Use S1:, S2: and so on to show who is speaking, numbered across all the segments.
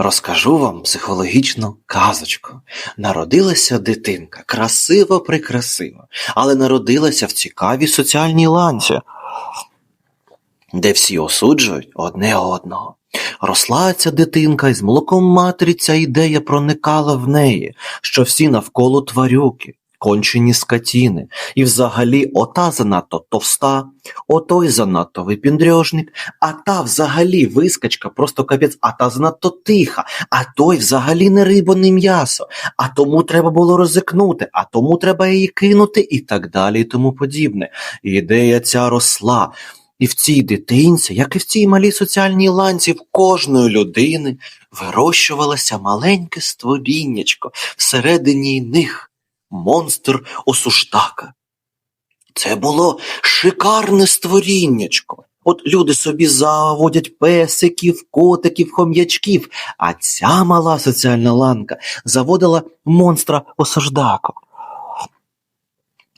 S1: Розкажу вам психологічну казочку. Народилася дитинка, красиво прикрасиво, але народилася в цікавій соціальній ланці, де всі осуджують одне одного. Росла ця дитинка, і з молоком матері ця ідея проникала в неї, що всі навколо тварюки, кончені скотіни, і взагалі ота занадто товста, отой занадто випіндрьожник, а та взагалі вискочка, просто капець, а та занадто тиха, а той взагалі не риба, не м'ясо, а тому треба було ризикнути, а тому треба її кинути і так далі, і тому подібне. Ідея ця росла. І в цій дитинці, як і в цій малій соціальній ланці, в кожної людини вирощувалося маленьке створіннячко, всередині них монстр осуждака. Це було шикарне створіннячко. От люди собі заводять песиків, котиків, хом'ячків, а ця мала соціальна ланка заводила монстра осуждака.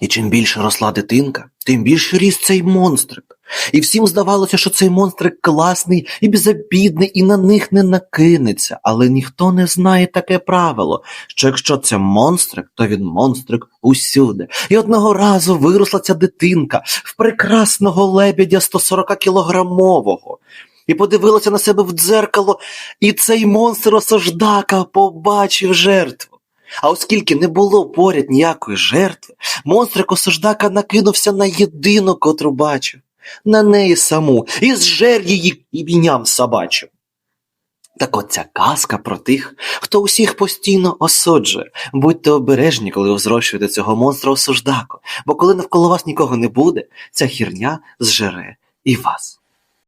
S1: І чим більше росла дитинка, тим більше ріс цей монстрик. І всім здавалося, що цей монстрик класний і безобідний, і на них не накинеться. Але ніхто не знає таке правило, що якщо це монстрик, то він монстрик усюди. І одного разу виросла ця дитинка в прекрасного лебедя 140 кілограмового. І подивилася на себе в дзеркало, і цей монстр осаждака побачив жертву. А оскільки не було поряд ніякої жертви, монстрик осаждака накинувся на єдину, котру бачив, на неї саму, і зжер її ім'ям собачим. Так от ця казка про тих, хто усіх постійно осуджує. Будьте обережні, коли озрощуєте цього монстра осуждаку, бо коли навколо вас нікого не буде, ця хірня зжере і вас.